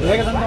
ಬೇಗ ತಂದು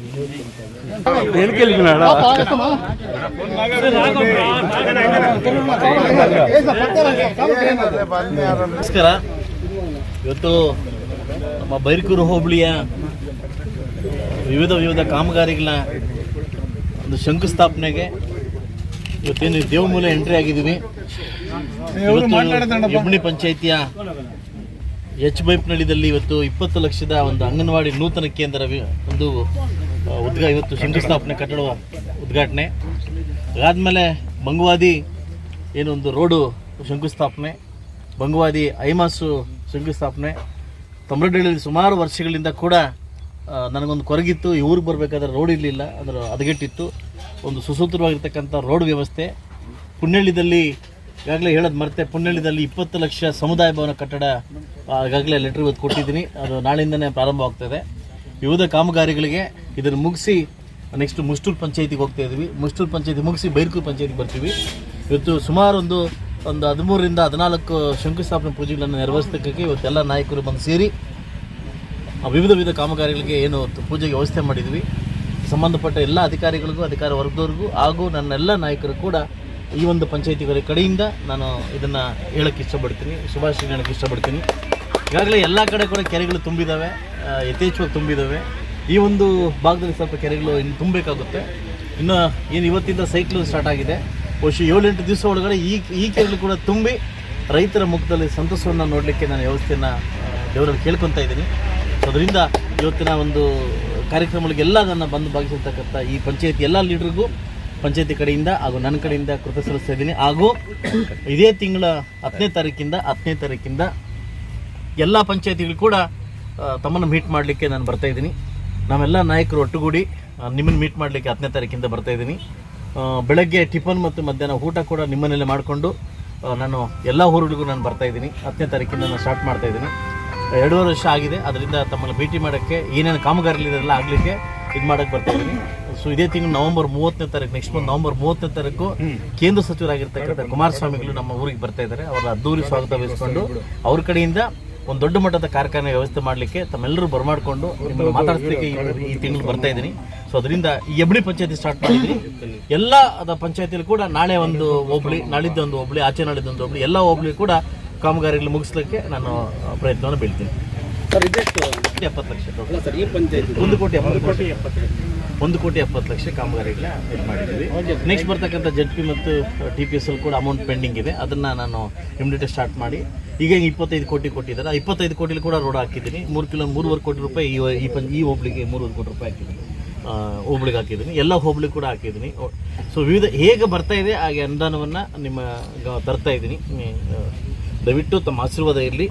ನಮಸ್ಕಾರ. ಇವತ್ತು ನಮ್ಮ ಬೈರ್ಕೂರು ಹೋಬಳಿಯ ವಿವಿಧ ವಿವಿಧ ಕಾಮಗಾರಿಗಳ ಒಂದು ಶಂಕುಸ್ಥಾಪನೆಗೆ ಇವತ್ತೇನು ದೇವಮೂಲೆ ಎಂಟ್ರಿ ಆಗಿದ್ದೀವಿ. ಇವತ್ತು ಯಬ್ಬಣಿ ಪಂಚಾಯಿತಿಯ ಎಚ್ ಬೈಪ್ನಳ್ಳಿದಲ್ಲಿ ಇವತ್ತು ಇಪ್ಪತ್ತು ಲಕ್ಷದ ಒಂದು ಅಂಗನವಾಡಿ ನೂತನ ಕೇಂದ್ರ ಒಂದು ಉದ್ಘಾ ಇವತ್ತು ಶಂಕುಸ್ಥಾಪನೆ ಕಟ್ಟಡ ಉದ್ಘಾಟನೆ. ಅದಾದಮೇಲೆ ಬಂಗವಾದಿ ಏನೊಂದು ರೋಡು ಶಂಕುಸ್ಥಾಪನೆ, ಬಂಗವಾದಿ ಐಮಾಸು ಶಂಕುಸ್ಥಾಪನೆ. ತಮ್ರಡಳ್ಳಿಯಲ್ಲಿ ಸುಮಾರು ವರ್ಷಗಳಿಂದ ಕೂಡ ನನಗೊಂದು ಕೊರಗಿತ್ತು. ಈ ಊರಿಗೆ ಬರಬೇಕಾದ್ರೆ ರೋಡ್ ಇರಲಿಲ್ಲ, ಅದರ ಹದಗೆಟ್ಟಿತ್ತು. ಒಂದು ಸುಸೂತ್ರವಾಗಿರ್ತಕ್ಕಂಥ ರೋಡ್ ವ್ಯವಸ್ಥೆ. ಪುಣ್ಯಳ್ಳಿದಲ್ಲಿ ಈಗಾಗಲೇ ಹೇಳೋದು ಮರ್ತೆ ಪುಣ್ಯಳ್ಳಿದಲ್ಲಿ ಇಪ್ಪತ್ತು ಲಕ್ಷ ಸಮುದಾಯ ಭವನ ಕಟ್ಟಡ ಈಗಾಗಲೇ ಲೆಟ್ರ್ ಇವತ್ತು ಕೊಟ್ಟಿದ್ದೀನಿ. ಅದು ನಾಳೆಯಿಂದನೇ ಪ್ರಾರಂಭವಾಗ್ತದೆ ವಿವಿಧ ಕಾಮಗಾರಿಗಳಿಗೆ ಇದನ್ನು ಮುಗಿಸಿ ನೆಕ್ಸ್ಟ್ ಮುಷ್ಟೂರು ಪಂಚಾಯತಿಗೆ ಹೋಗ್ತಾ ಇದ್ವಿ ಮುಷ್ಟೂರು ಪಂಚಾಯತಿ ಮುಗಿಸಿ ಬೈರ್ಕೂರು ಪಂಚಾಯತಿಗೆ ಬರ್ತೀವಿ. ಇವತ್ತು ಸುಮಾರು ಒಂದು ಒಂದು ಹದಿಮೂರರಿಂದ ಹದಿನಾಲ್ಕು ಶಂಕುಸ್ಥಾಪನೆ ಪೂಜೆಗಳನ್ನು ನೆರವೇರಿಸೋದಕ್ಕೆ ಇವತ್ತೆಲ್ಲ ನಾಯಕರು ಬಂದು ಸೇರಿ ವಿವಿಧ ವಿವಿಧ ಕಾಮಗಾರಿಗಳಿಗೆ ಏನು ಪೂಜೆಗೆ ವ್ಯವಸ್ಥೆ ಮಾಡಿದ್ವಿ. ಸಂಬಂಧಪಟ್ಟ ಎಲ್ಲ ಅಧಿಕಾರಿಗಳಿಗೂ, ಅಧಿಕಾರ ವರ್ಗದವ್ರಿಗೂ ಹಾಗೂ ನನ್ನೆಲ್ಲ ನಾಯಕರು ಕೂಡ ಈ ಒಂದು ಪಂಚಾಯಿತಿಗಳ ಕಡೆಯಿಂದ ನಾನು ಇದನ್ನು ಹೇಳಕ್ಕೆ ಇಷ್ಟಪಡ್ತೀನಿ. ಶುಭಾಶಯ ಹೇಳೋಕ್ಕೆ ಇಷ್ಟಪಡ್ತೀನಿ. ಈಗಾಗಲೇ ಎಲ್ಲ ಕಡೆ ಕೂಡ ಕೆರೆಗಳು ತುಂಬಿದ್ದಾವೆ ಯಥೇಚ್ಛವಾಗಿ ತುಂಬಿದ್ದಾವೆ ಈ ಒಂದು ಭಾಗದಲ್ಲಿ ಸ್ವಲ್ಪ ಕೆರೆಗಳು ಇನ್ನು ತುಂಬಬೇಕಾಗುತ್ತೆ. ಇನ್ನು ಏನು ಇವತ್ತಿಂದ ಸೈಕ್ಲೋನ್ ಸ್ಟಾರ್ಟ್ ಆಗಿದೆ. ವರ್ಷ ಏಳೆಂಟು ದಿವಸ ಒಳಗಡೆ ಈ ಈ ಕೆರೆಗಳು ಕೂಡ ತುಂಬಿ ರೈತರ ಮುಖದಲ್ಲಿ ಸಂತಸವನ್ನು ನೋಡಲಿಕ್ಕೆ ನಾನು ವ್ಯವಸ್ಥೆಯನ್ನು ದೇವರಲ್ಲಿ ಕೇಳ್ಕೊತಾ ಇದ್ದೀನಿ. ಅದರಿಂದ ಇವತ್ತಿನ ಒಂದು ಕಾರ್ಯಕ್ರಮಗಳಿಗೆಲ್ಲ ನನ್ನ ಬಂದು ಭಾಗಿಸಿರ್ತಕ್ಕಂಥ ಈ ಪಂಚಾಯತಿ ಎಲ್ಲ ಲೀಡ್ರಿಗೂ ಪಂಚಾಯತಿ ಕಡೆಯಿಂದ ಹಾಗೂ ನನ್ನ ಕಡೆಯಿಂದ ಕೃತ ಸಲ್ಲಿಸ್ತಾ ಇದ್ದೀನಿ. ಹಾಗೂ ಇದೇ ತಿಂಗಳ ಹತ್ತನೇ ತಾರೀಕಿಂದ ಹತ್ತನೇ ತಾರೀಕಿಂದ ಎಲ್ಲ ಪಂಚಾಯತಿಗಳು ಕೂಡ ತಮ್ಮನ್ನು ಮೀಟ್ ಮಾಡಲಿಕ್ಕೆ ನಾನು ಬರ್ತಾ ಇದ್ದೀನಿ. ನಾವೆಲ್ಲ ನಾಯಕರು ಒಟ್ಟುಗೂಡಿ ನಿಮ್ಮನ್ನು ಮೀಟ್ ಮಾಡಲಿಕ್ಕೆ ಹತ್ತನೇ ತಾರೀಕಿಂದ ಬರ್ತಾ ಇದ್ದೀನಿ. ಬೆಳಗ್ಗೆ ಟಿಫನ್ ಮತ್ತು ಮಧ್ಯಾಹ್ನ ಊಟ ಕೂಡ ನಿಮ್ಮನೆಯಲ್ಲೇ ಮಾಡಿಕೊಂಡು ನಾನು ಎಲ್ಲ ಊರುಗಳಿಗೂ ನಾನು ಬರ್ತಾ ಇದ್ದೀನಿ. ಹತ್ತನೇ ತಾರೀಕಿಂದ ನಾನು ಸ್ಟಾರ್ಟ್ ಮಾಡ್ತಾ ಇದ್ದೀನಿ. ಎರಡೂವರೆ ವರ್ಷ ಆಗಿದೆ. ಅದರಿಂದ ತಮ್ಮನ್ನು ಭೇಟಿ ಮಾಡೋಕ್ಕೆ ಏನೇನು ಕಾಮಗಾರಿಗಳಿದೆಲ್ಲ ಆಗಲಿಕ್ಕೆ ಇದು ಮಾಡೋಕ್ಕೆ ಬರ್ತಾ ಇದ್ದೀನಿ. ಸೊ ಇದೇ ತಿಂಗಳು ನವೆಂಬರ್ ಮೂವತ್ತನೇ ತಾರೀಕು ನೆಕ್ಸ್ಟ್ ಮಂತ್ ನವೆಂಬರ್ ಮೂವತ್ತನೇ ತಾರೀಕು ಕೇಂದ್ರ ಸಚಿವರಾಗಿರ್ತಕ್ಕಂಥ ಕುಮಾರಸ್ವಾಮಿಗಳು ನಮ್ಮ ಊರಿಗೆ ಬರ್ತಾ ಇದ್ದಾರೆ ಅವರ ಅದ್ದೂರಿ ಸ್ವಾಗತ ವಹಿಸಿಕೊಂಡು ಅವ್ರ ಕಡೆಯಿಂದ ಒಂದು ದೊಡ್ಡ ಮಟ್ಟದ ಕಾರ್ಖಾನೆ ವ್ಯವಸ್ಥೆ ಮಾಡಲಿಕ್ಕೆ ತಮ್ಮೆಲ್ಲರೂ ಬರಮಾಡಿಕೊಂಡು ನಿಮ್ಮನ್ನು ಮಾತಾಡಿಸ್ಲಿಕ್ಕೆ ಈ- ತಿಂಗಳು ಬರ್ತಾ ಇದ್ದೀನಿ. ಸೊ ಅದರಿಂದ ಈ ಎಬ್ಳಿ ಪಂಚಾಯತಿ ಸ್ಟಾರ್ಟ್ ಮಾಡಿದ್ವಿ. ಎಲ್ಲ ಅದ ಪಂಚಾಯತಿಯಲ್ಲಿ ಕೂಡ ನಾಳೆ ಒಂದು ಹೋಬಳಿ ನಾಳಿದ್ದು ಒಂದು ಹೋಬಳಿ ಆಚೆ ನಾಳಿದ್ದು ಒಂದು ಹೋಬಳಿ ಎಲ್ಲ ಹೋಬಳಿ ಕೂಡ ಕಾಮಗಾರಿಗಳು ಮುಗಿಸ್ಲಿಕ್ಕೆ ನಾನು ಪ್ರಯತ್ನವನ್ನು ಬೀಳ್ತೀನಿ. ಎಪ್ಪತ್ತು ಲಕ್ಷ ಒಂದು ಕೋಟಿ ಸರ್ ಈ ಪಂಚಾಯತ್ ಒಂದು ಕೋಟಿ ಎಪ್ಪತ್ತು ಲಕ್ಷ. ಒಂದು ಕೋಟಿ ಎಪ್ಪತ್ತು ಲಕ್ಷ ಕಾಮಗಾರಿಗಳ ಇದು ಮಾಡಿದ್ದೀವಿ. ನೆಕ್ಸ್ಟ್ ಬರ್ತಕ್ಕಂಥ ಜೆಡ್ ಪಿ ಮತ್ತು ಟಿ ಪಿ ಎಸ್ ಅಲ್ಲಿ ಕೂಡ ಅಮೌಂಟ್ ಪೆಂಡಿಂಗ್ ಇದೆ. ಅದನ್ನು ನಾನು ಇಮಿಡಿಯೇಟ್ ಸ್ಟಾರ್ಟ್ ಮಾಡಿ. ಈಗ ಇಪ್ಪತ್ತೈದು ಕೋಟಿ ಕೊಟ್ಟಿದ್ದಾರೆ. ಇಪ್ಪತ್ತೈದು ಕೋಟಿಲಿ ಕೂಡ ರೋಡ್ ಹಾಕಿದ್ದೀನಿ. ಮೂರು ಕಿಲೋ, ಮೂರುವರೆ ಕೋಟಿ ರೂಪಾಯಿ ಈ ಈ ಹೋಬ್ಳಿಗೆ ಮೂರುವರೆ ಕೋಟಿ ರೂಪಾಯಿ ಹಾಕಿದ್ದೀನಿ. ಹೋಬ್ಳಿಗೆ ಹಾಕಿದ್ದೀನಿ. ಎಲ್ಲ ಹೋಬ್ಳಿ ಕೂಡ ಹಾಕಿದ್ದೀನಿ. ಸೊ ವಿವಿಧ, ಹೇಗೆ ಬರ್ತಾ ಇದೆ, ಹಾಗೆ ಅನುದಾನವನ್ನು ನಿಮ್ಮ ತರ್ತಾ ಇದ್ದೀನಿ. ದಯವಿಟ್ಟು ತಮ್ಮ ಆಶೀರ್ವಾದ ಇರಲಿ.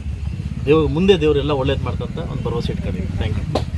ದೇವ್ ಮುಂದೆ ದೇವರೆಲ್ಲ ಒಳ್ಳೇದು ಮಾಡ್ತಂತ ಒಂದು ಭರವಸೆ ಇಟ್ಕೊಂಡಿದ್ದೀನಿ ಥ್ಯಾಂಕ್ ಯು